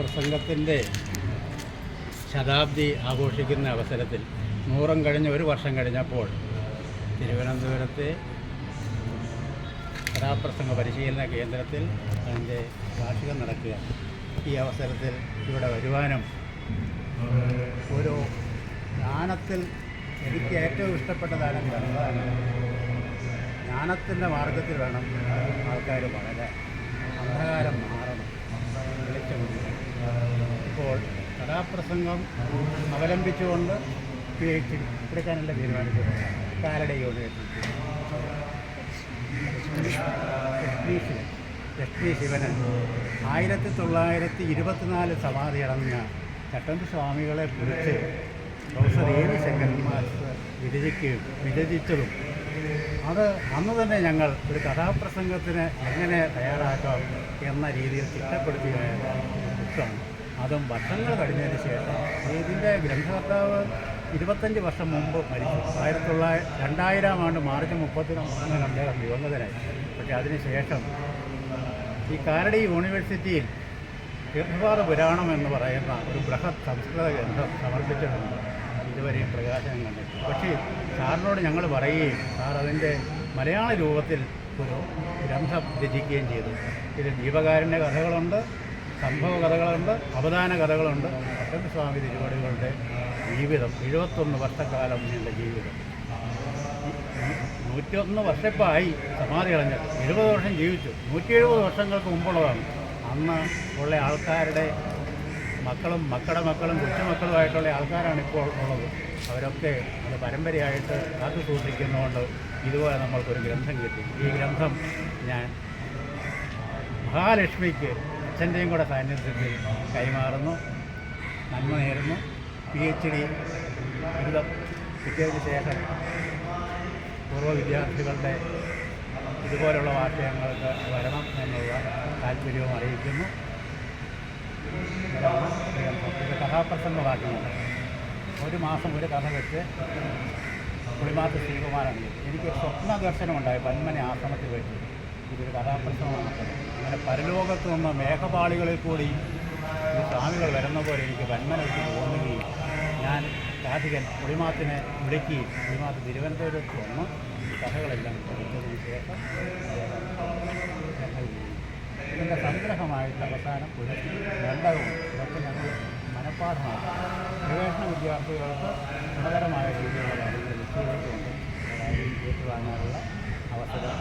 കഥാപ്രസംഗത്തിന്റെ ശതാബ്ദി ആഘോഷിക്കുന്ന അവസരത്തിൽ നൂറും കഴിഞ്ഞ ഒരു വർഷം കഴിഞ്ഞപ്പോൾ തിരുവനന്തപുരത്തെ കഥാപ്രസംഗ പരിശീലന കേന്ദ്രത്തിൽ അതിന്റെ വാർഷികം നടക്കുക. ഈ അവസരത്തിൽ ഇവിടെ വരുവാനും ഒരു ജ്ഞാനത്തിൽ എനിക്ക് ഏറ്റവും ഇഷ്ടപ്പെട്ടതാണ് ഗ്രന്ഥമാണ് ജ്ഞാനത്തിന്റെ മാർഗത്തിൽ വേണം ആൾക്കാർ വളരാൻ അന്ധകാരം മാറണം വെളിച്ചം വരണം. ഇപ്പോൾ കഥാപ്രസംഗം അവലംബിച്ചുകൊണ്ട് പി എച്ച് ഡി എടുക്കാനല്ല തീരുമാനിച്ചത് കാലട യൂണിവേഴ്സിറ്റി ശിവനൻ ആയിരത്തി തൊള്ളായിരത്തി ഇരുപത്തിനാല് സമാധി അടങ്ങിയ ചട്ടമ്പി സ്വാമികളെ കുറിച്ച് പ്രൊഫസർ എ വി ശങ്കരൻ വിരചിക്കുകയും വിരചിച്ചതും അത് അന്ന് തന്നെ ഞങ്ങൾ ഒരു കഥാപ്രസംഗത്തിന് എങ്ങനെ തയ്യാറാക്കാം എന്ന രീതിയിൽ ചിട്ടപ്പെടുത്തിയ ബുക്കാണ് അതും വർഷങ്ങൾ കഴിഞ്ഞതിന് ശേഷം ഇതിന്റെ ഗ്രന്ഥകർത്താവ് ഇരുപത്തഞ്ച് വർഷം മുമ്പ് മരിച്ചു. ആയിരത്തി തൊള്ളായിരത്തി രണ്ടായിരം ആണ്ട് മാർച്ച് മുപ്പത്തിന് മൂന്നിന് അദ്ദേഹം ദിവംഗതനായി പക്ഷേ അതിനുശേഷം ഈ കാരടി യൂണിവേഴ്സിറ്റിയിൽ തീർത്ഥപാദ പുരാണം എന്ന് പറയുന്ന ഒരു ബൃഹത് സംസ്കൃത ഗ്രന്ഥം സമർപ്പിച്ചിട്ടുണ്ട്. ഇതുവരെയും പ്രകാശനം കണ്ടിട്ടില്ല. പക്ഷേ സാറിനോട് ഞങ്ങൾ പറയുകയും സാർ അതിന്റെ മലയാള രൂപത്തിൽ ഒരു ഗ്രന്ഥം രചിക്കുകയും ചെയ്തു. ഇതിൽ ദീപകാരന്റെ കഥകളുണ്ട്. സംഭവ കഥകളുണ്ട് അവദാന കഥകളുണ്ട്. പട്ടത്ത് സ്വാമി തിരുവടികളുടെ ജീവിതം എഴുപത്തൊന്ന് വർഷക്കാലം നീണ്ട ജീവിതം. നൂറ്റിയൊന്ന് വർഷപ്പായി സമാധി കളഞ്ഞത് എഴുപത് വർഷം ജീവിച്ചു. നൂറ്റി എഴുപത് വർഷങ്ങൾക്ക് മുമ്പുള്ളതാണ്. അന്ന് ഉള്ള ആൾക്കാരുടെ മക്കളും മക്കളുടെ മക്കളും കൊച്ചുമക്കളുമായിട്ടുള്ള ആൾക്കാരാണ് ഇപ്പോൾ ഉള്ളത്. അവരൊക്കെ അത് പരമ്പരയായിട്ട് കാത്തു സൂക്ഷിക്കുന്നതുകൊണ്ട് ഇതുപോലെ നമ്മൾക്കൊരു ഗ്രന്ഥം കിട്ടി. ഈ ഗ്രന്ഥം ഞാൻ മഹാലക്ഷ്മിക്ക് അച്ഛന്റെയും കൂടെ സാന്നിധ്യത്തിൽ കൈമാറുന്നു. നന്മ നേരുന്നു. പി എച്ച് ഡി ബിരുദം കിട്ടിയതിന് ശേഷം പൂർവ വിദ്യാർത്ഥികളുടെ ഇതുപോലുള്ള വാർത്തകങ്ങൾക്ക് വരണം എന്നുള്ള താല്പര്യവും അറിയിക്കുന്നു. കഥാപ്രസംഗ. ഇത് ഒരു മാസം ഒരു കഥ വെച്ച് പുളിമാത്ത് ശ്രീകുമാരാണ്. എനിക്ക് സ്വപ്ന ദർശനമുണ്ടായി വന്മനെ ആശ്രമത്തിൽ വെച്ച്. ഇതൊരു കഥാപ്രസംഗമാക്കുന്നത് അങ്ങനെ പരലോകത്ത് നിന്ന് മേഘപാളികളിൽ കൂടി ഈ സ്വാമികൾ വരുന്ന പോലെ എനിക്ക് പന്മനയ്ക്ക് തോന്നുകയും ഞാൻ കാർത്തികൻ പുളിമാത്തിനെ വിളിക്കുകയും പുളിമാത്ത് തിരുവനന്തപുരത്ത് വന്ന് കഥകളെല്ലാം പഠിച്ചതിന് ശേഷം ഇതിന്റെ സംഗ്രഹമായിട്ട് അവസാനം ഒരു ദണ്ഡകവും ഇതൊക്കെ ഞങ്ങൾ മനഃപ്പാഠമാണ് ഗവേഷണ വിദ്യാർത്ഥികൾക്ക് ഗുണകരമായ രീതിയിലുള്ള കാര്യങ്ങൾ നിശ്ചയിച്ചുകൊണ്ട് ഏറ്റുവാങ്ങാനുള്ള അവസരം